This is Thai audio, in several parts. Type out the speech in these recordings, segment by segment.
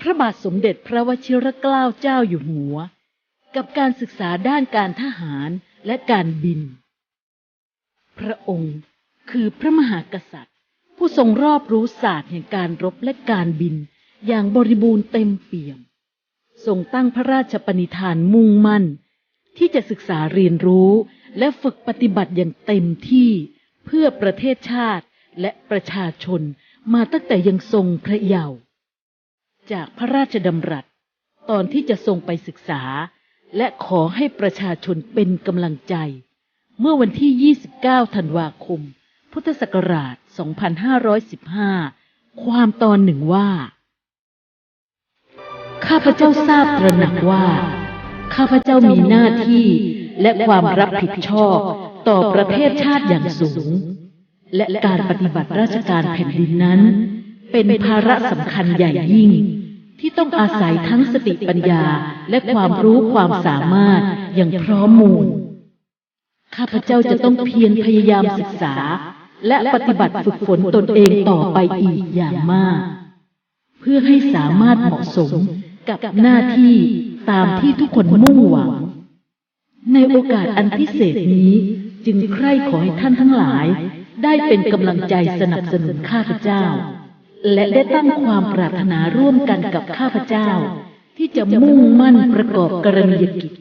พระบาทสมเด็จพระวชิรเกล้าเจ้าอยู่หัว กับการศึกษาด้านการทหารและการบิน พระองค์คือพระมหากษัตริย์ ผู้ทรงรอบรู้ศาสตร์แห่งการรบและการบิน อย่างบริบูรณ์เต็มเปี่ยม ทรงตั้งพระราชปณิธานมุ่งมั่น ที่จะศึกษาเรียนรู้และฝึกปฏิบัติอย่างเต็มที่เพื่อประเทศชาติและประชาชนมาตั้งแต่ยังทรงพระเยาว์ จากพระราชดำรัส ตอนที่จะทรงไปศึกษา และขอให้ประชาชนเป็นกำลังใจ เมื่อวันที่ 29 ธันวาคม พุทธศักราช 2515 ความตอนหนึ่งว่า ข้าพเจ้าทราบตระหนักว่า ข้าพเจ้ามีหน้าที่และความรับผิดชอบต่อประเทศชาติอย่างสูง และการปฏิบัติราชการแผ่นดินนั้น เป็นภาระสำคัญใหญ่ยิ่ง ที่ต้องอาศัยทั้งสติปัญญาและความรู้ความสามารถอย่างพร้อมมูล ข้าพเจ้าจะต้องเพียรพยายามศึกษา และปฏิบัติฝึกฝนตนเองต่อไปอีกอย่างมาก เพื่อให้สามารถเหมาะสมกับหน้าที่ตามที่ทุกคนมุ่งหวัง ในโอกาสอันพิเศษนี้จึงใคร่ขอให้ท่านทั้งหลาย ได้เป็นกำลังใจสนับสนุนข้าพเจ้า และได้ตั้งความปรารถนาร่วมกันกับข้าพเจ้า ที่จะมุ่งมั่นประกอบกรณียกิจ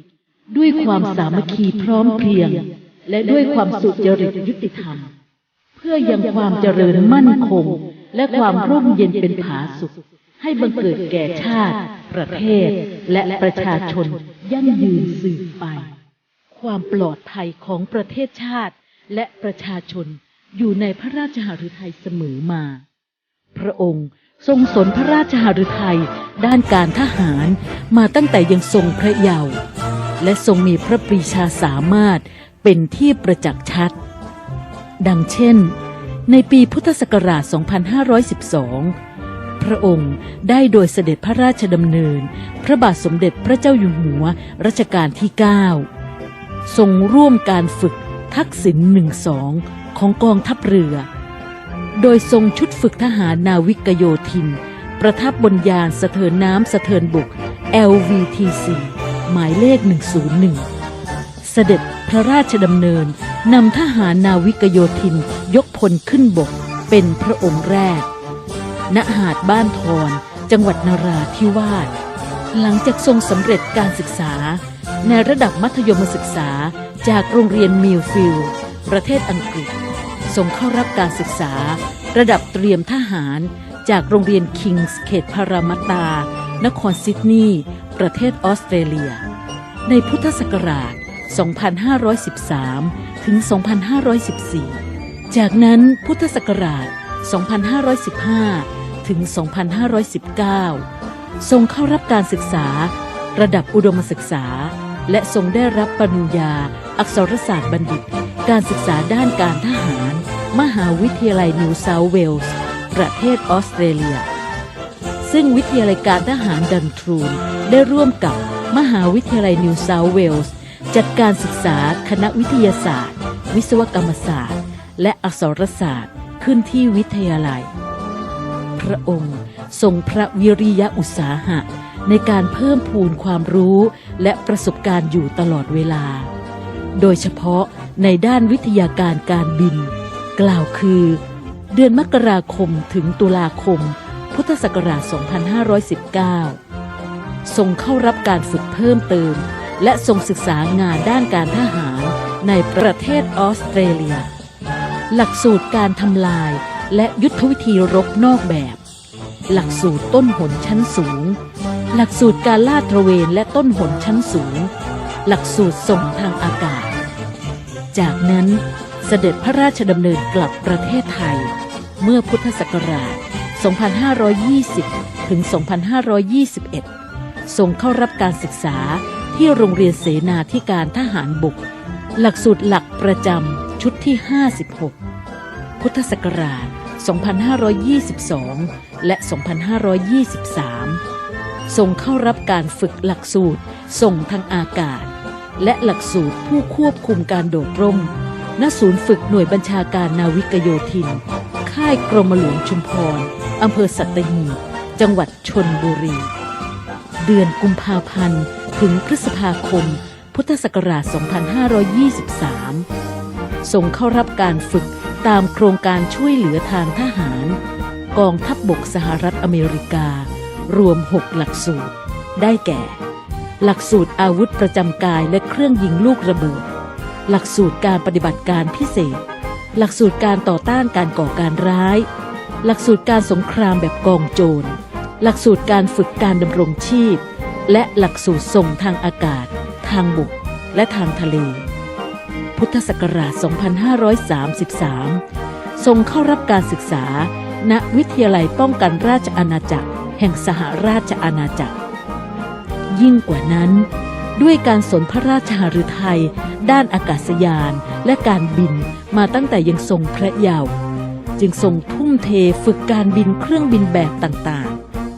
ด้วยความสามัคคีพร้อมเพรียง และด้วยความสุจริตยุติธรรม เพื่อยังความเจริญมั่นคง และความร่มเย็นเป็นผาสุข ให้บังเกิดแก่ชาติ ประเทศ และประชาชนยั่งยืนสืบไป ความปลอดภัยของประเทศชาติและประชาชนอยู่ในพระราชหฤทัยเสมอมา ระองค์ ทรงสนพระราชหฤทัยด้านการทหารมาตั้งแต่ยังทรงพระเยาว์และทรงมีพระปรีชาสามารถเป็นที่ประจักษ์ชัด ดังเช่น ในปีพุทธศักราช 2512 พระองค์ได้โดยเสด็จพระราชดำเนิน พระบาทสมเด็จพระเจ้าอยู่หัวรัชกาลที่ 9 ทรงร่วมการฝึกทักษิณหนึ่งสองของกองทัพเรือ โดยทรงชุดฝึกทหารนาวิกโยธิน ประทับบนยานสะเทินน้ำสะเทินบุก LVTC หมายเลข 101 เสด็จพระราชดำเนินนำทหารนาวิกโยธินยกพลขึ้นบกเป็นพระองค์แรก ณ หาดบ้านทอนจังหวัดนราธิวาส หลังจากทรงสำเร็จการศึกษา ในระดับมัธยมศึกษาจากโรงเรียนมิลฟิลด์ประเทศอังกฤษ ทรงเข้ารับการศึกษา ระดับเตรียมทหาร จากโรงเรียนคิงส์เขตพารามัตตา นครซิดนีย์ประเทศออสเตรเลีย ในพุทธศักราช 2513 ถึง 2514 จากนั้นพุทธศักราช 2515 ถึง 2519 ทรงเข้ารับการศึกษา ระดับอุดมศึกษา และทรงได้รับปริญญาอักษรศาสตร์บัณฑิต การศึกษาด้านการทหาร มหาวิทยาลัยนิวเซาเวลส์ ประเทศออสเตรเลีย ซึ่งวิทยาลัยการทหารดันทรูน ได้ร่วมกับมหาวิทยาลัยนิวเซาเวลส์ จัดการศึกษาคณะวิทยาศาสตร์ วิศวกรรมศาสตร์ และอักษรศาสตร์ขึ้นที่วิทยาลัย พระองค์ทรงพระวิริยะอุตสาหะ ในการเพิ่มพูนความรู้และประสบการณ์อยู่ตลอดเวลา โดยเฉพาะ ในด้านวิทยาการการบิน กล่าวคือ เดือนมกราคมถึงตุลาคม พุทธศักราช 2519 ทรงเข้ารับการฝึกเพิ่มเติม และทรงศึกษางานด้านการทหารในประเทศออสเตรเลีย หลักสูตรการทำลายและยุทธวิธีรบนอกแบบ หลักสูตรต้นหนชั้นสูง หลักสูตรการลาดตระเวนและต้นหนชั้นสูง หลักสูตรส่งทางอากาศ จากนั้นเสด็จพระราชดำเนินกลับประเทศไทย เมื่อพุทธศักราช 2520 ถึง 2521ทรงเข้ารับการศึกษาที่โรงเรียนเสนาธิการทหารบก หลักสูตรหลักประจำชุดที่ 56 พุทธศักราช 2522 และ 2523ทรงเข้ารับการฝึกหลักสูตรส่งทางอากาศ และหลักสูตรผู้ควบคุมการโดดร่ม ณ ศูนย์ฝึกหน่วยบัญชาการนาวิกโยธิน ค่ายกรมหลวงชุมพร อำเภอสัตหีบ จังหวัดชนบุรี เดือนกุมภาพันธ์ ถึงพฤษภาคม พุทธศักราช 2523 ส่งเข้ารับการฝึกตามโครงการช่วยเหลือทางทหาร กองทัพบบกสหรัฐอเมริกา รวม 6 หลักสูตร ได้แก่ หลักสูตรอาวุธประจำกายและเครื่องยิงลูกระเบิด หลักสูตรการปฏิบัติการพิเศษ หลักสูตรการต่อต้านการก่อการร้าย หลักสูตรการสงครามแบบกองโจร หลักสูตรการฝึกการดำรงชีพ และหลักสูตรส่งทางอากาศ ทางบก และทางทะเล พุทธศักราช 2533ส่งเข้ารับการศึกษา ณ วิทยาลัยป้องกันราชอาณาจักร แห่งสหราชอาณาจักร ยิ่งกว่านั้น ด้วยการสนพระราชหฤทัยด้านอากาศยานและการบินมาตั้งแต่ยังทรงพระเยาว์จึงทรงทุ่มเทฝึกการบินเครื่องบินแบบต่าง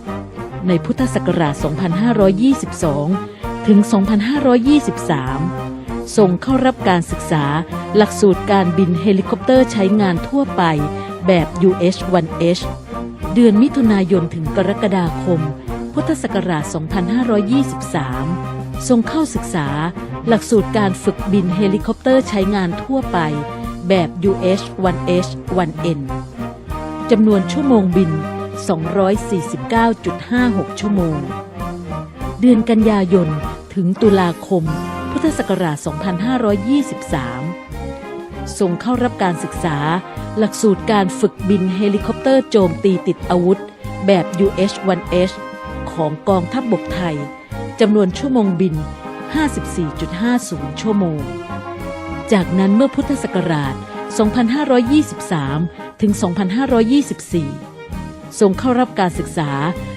ๆ ในพุทธศักราช 2522 ถึง 2523ส่งเข้ารับการศึกษาหลักสูตรการบินเฮลิคอปเตอร์ใช้งานทั่วไปแบบ UH-1H เดือนมิถุนายนถึงกรกฎาคม พุทธศักราช 2523 ทรงเข้าศึกษา หลักสูตรการฝึกบินเฮลิคอปเตอร์ใช้งานทั่วไป แบบ UH-1H 1N จำนวนชั่วโมงบิน 249.56 ชั่วโมง เดือนกันยายน ถึงตุลาคม พุทธศักราช 2523ส่งเข้ารับการศึกษา หลักสูตรการฝึกบินเฮลิคอปเตอร์โจมตีติดอาวุธแบบ UH-1H ของกองทัพบบกไทยจำนวนชั่วโมงบิน 54.50 ชั่วโมง จากนั้นเมื่อพุทธศักราช 2523 ถึง 2524ส่งเข้ารับการศึกษา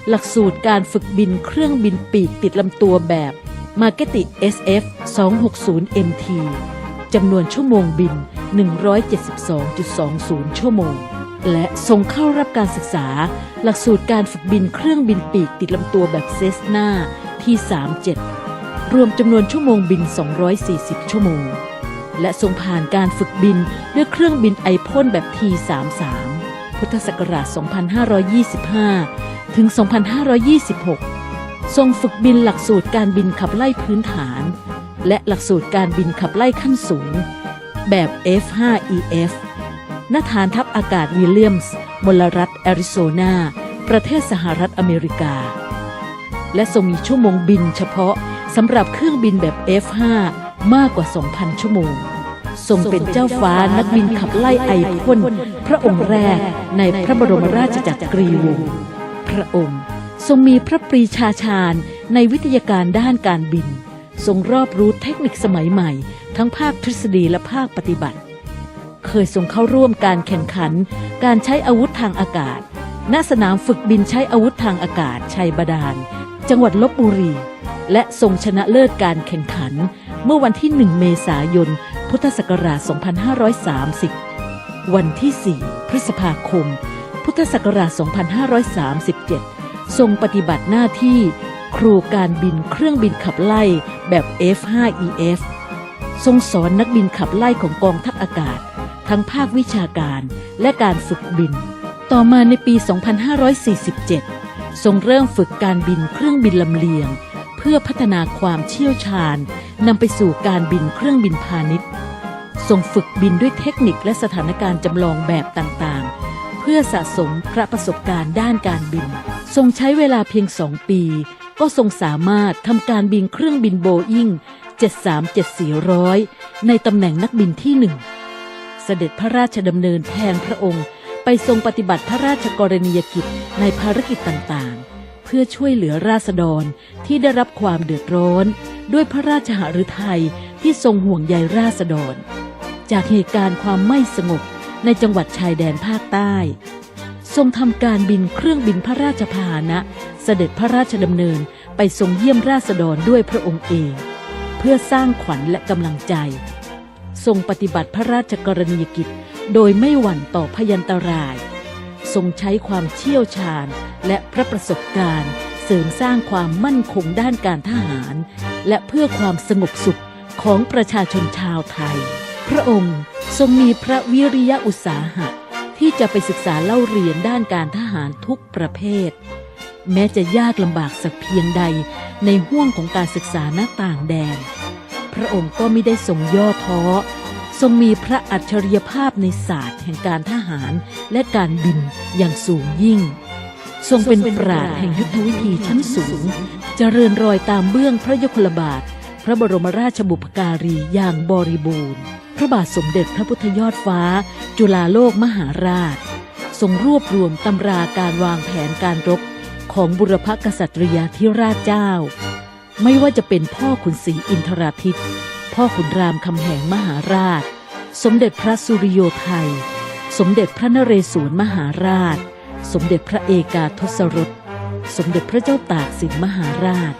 หลักสูตรการฝึกบินเครื่องบินปีกติดลำตัวแบบ m a r k e t i SF 260 MT จำนวนชั่วโมงบิน 172.20 ชั่วโมง และส่งเข้ารับการศึกษา หลักสูตรการฝึกบินเครื่องบินปีกติดลำตัวแบบเซสนาที่ 37 รวมจำนวนชั่วโมงบิน 240 ชั่วโมง และทรงผ่านการฝึกบินด้วยเครื่องบินไอพ่นแบบ T33 พุทธศักราช 2525 ถึง 2526 ทรงฝึกบินหลักสูตรการบินขับไล่พื้นฐาน และหลักสูตรการบินขับไล่ขั้นสูง แบบ F5EF ณฐานทัพอากาศวิลเลียมส์ มลรัฐแอริโซนา ประเทศสหรัฐอเมริกา และทรงมีชั่วโมงบินเฉพาะสำหรับเครื่องบินแบบ F5 มากกว่า 2,000 ชั่วโมง ทรงเป็นเจ้าฟ้านักบินขับไล่ไอพ่นพระองค์แรกในพระบรมราชจักรีวงศ์ พระองค์ทรงมีพระปรีชาชาญในวิทยาการด้านการบิน ทรงรอบรู้เทคนิคสมัยใหม่ ทั้งภาคทฤษฎีและภาคปฏิบัติ เคยทรงเข้าร่วมการแข่งขัน การใช้อาวุธทางอากาศ ณ สนามฝึกบินใช้อาวุธทางอากาศชัยบาดาล จังหวัดลบบุรี และทรงชนะเลิศการแข่งขัน เมื่อวันที่ 1 เมษายน พุทธศักราช 2530 วันที่ 4 พฤษภาคม พุทธศักราช 2537 ทรงปฏิบัติหน้าที่ครูการบินเครื่องบินขับไล่แบบ F5EF ทรงสอนนักบินขับไล่ของกองทัพอากาศ ทั้งภาควิชาการและการฝึกบิน ต่อมาในปี 2547 ทรงเริ่มฝึกการบินเครื่องบินลำเลียง เพื่อพัฒนาความเชี่ยวชาญนำไปสู่การบินเครื่องบินพาณิชย์ ทรงฝึกบินด้วยเทคนิคและสถานการณ์จำลองแบบต่างๆ เพื่อสะสมพระประสบการณ์ด้านการบิน ทรงใช้เวลาเพียงสองปี ก็ทรงสามารถทำการบินเครื่องบินโบอิง737-400 ในตำแหน่งนักบินที่หนึ่ง เสด็จพระราชดำเนินแทนพระองค์ ไปทรงปฏิบัติพระราชกรณียกิจในภารกิจต่างๆ เพื่อช่วยเหลือราษฎรที่ได้รับความเดือดร้อน ด้วยพระราชหฤทัยที่ทรงห่วงใยราษฎร จากเหตุการณ์ความไม่สงบในจังหวัดชายแดนภาคใต้ ทรงทำการบินเครื่องบินพระราชพาหนะเสด็จพระราชดำเนินไปทรงเยี่ยมราษฎรด้วยพระองค์เอง เพื่อสร้างขวัญและกำลังใจ ทรงปฏิบัติพระราชกรณียกิจ โดยไม่หวั่นต่อพยันตราย ทรงใช้ความเชี่ยวชาญและพระประสบการณ์ เสริมสร้างความมั่นคงด้านการทหาร และเพื่อความสงบสุขของประชาชนชาวไทย พระองค์ทรงมีพระวิริยะอุตสาหะ ที่จะไปศึกษาเล่าเรียนด้านการทหารทุกประเภท แม้จะยากลำบากสักเพียงใดในห่วงของการศึกษาหน้าต่างแดน พระองค์ก็ไม่ได้ทรงย่อท้อ ทรงมีพระอัจฉริยภาพในศาสตร์แห่งการทหารและการบินอย่างสูงยิ่ง ทรงเป็นปราชญ์แห่งยุทธวิธีชั้นสูง เจริญรอยตามเบื้องพระยุคลบาท พระบรมราชบุพการีอย่างบริบูรณ์ พระบาทสมเด็จพระพุทธยอดฟ้า จุฬาโลกมหาราช ทรงรวบรวมตำราการวางแผนการรบของบุรพกษัตริยาธิราชเจ้า ไม่ว่าจะเป็นพ่อขุนศรีอินทราทิต พ่อขุนรามคำแหงมหาราช สมเด็จพระสุริโยไทย สมเด็จพระนเรศวรมหาราช สมเด็จพระเอกาทศรส สมเด็จพระเจ้าตากสินมหาราช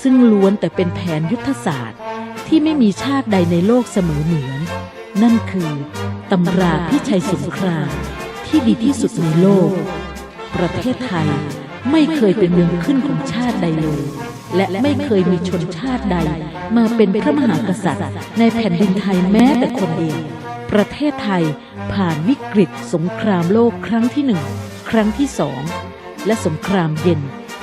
ซึ่งล้วนแต่เป็นแผนยุทธศาสตร์ที่ไม่มีชาติใดในโลกเสมอเหมือน นั่นคือตำราพิชัยสงครามที่ดีที่สุดในโลก ประเทศไทยไม่เคยเป็นเมืองขึ้นของชาติใดเลย และไม่เคยมีชนชาติใด มาเป็นพระมหากษัตริย์ ในแผ่นดินไทยแม้แต่คนเดียว ประเทศไทยผ่านวิกฤต สงครามโลกครั้งที่หนึ่งครั้งที่สองและสงครามเย็น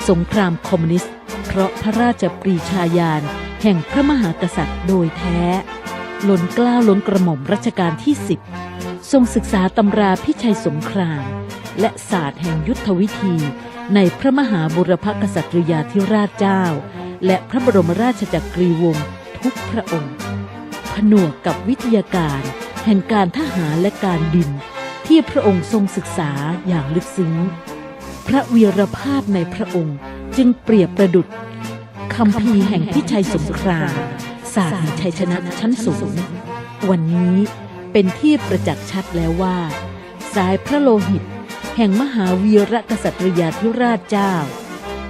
สงครามคอมมิวนิสต์ เพราะพระราชปรีชาญาณแห่งพระมหากษัตริย์โดยแท้ล้นกล้าล้นกระหม่อมรัชกาลที่สิบทรงศึกษาตำราพิชัยสงคราม และศาสตร์แห่งยุทธวิธี ในพระมหาบุรพกษัตริยาธิราชเจ้า และพระบรมราชจักรีวงศ์ทุกพระองค์ ผนวกกับวิทยาการแห่งการทหารและการบิน ที่พระองค์ทรงศึกษาอย่างลึกซึ้ง พระวีรภาพในพระองค์จึงเปรียบประดุจคำพีแห่งพิชัยสงครามศาสตร์แห่งชัยชนะชั้นสูง วันนี้เป็นที่ประจักษ์ชัดแล้วว่า สายพระโลหิต แห่งมหาวีรกษัตริยาธิราชเจ้า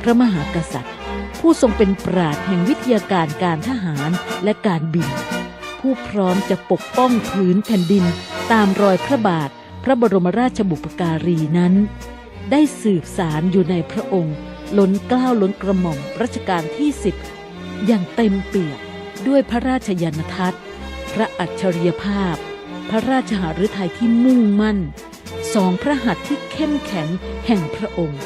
พระมหากษัตริย์ ผู้ทรงเป็นปราดแห่งวิทยาการการทหารและการบิน ผู้พร้อมจะปกป้องพื้นแผ่นดินตามรอยพระบาทพระบรมราชบุพการีนั้น ได้สืบสารอยู่ในพระองค์ล้นเกล้าวล้นกระหม่อมรัชกาลที่สิบอย่างเต็มเปี่ยมด้วยพระราชยานทัศน์ พระอัจฉริยภาพ พระราชหฤทัยที่มุ่งมั่น สองพระหัตถ์ที่เข้มแข็งแห่งพระองค์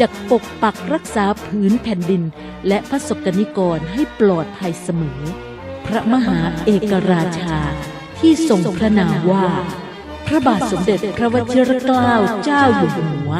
จะปกปักรักษาพื้นแผ่นดิน และพระศกนิกรให้ปลอดภัยเสมอ พระมหาเอกราชาที่ทรงพระนามว่า พระบาทสมเด็จพระวชิรเกล้าเจ้าอยู่หัว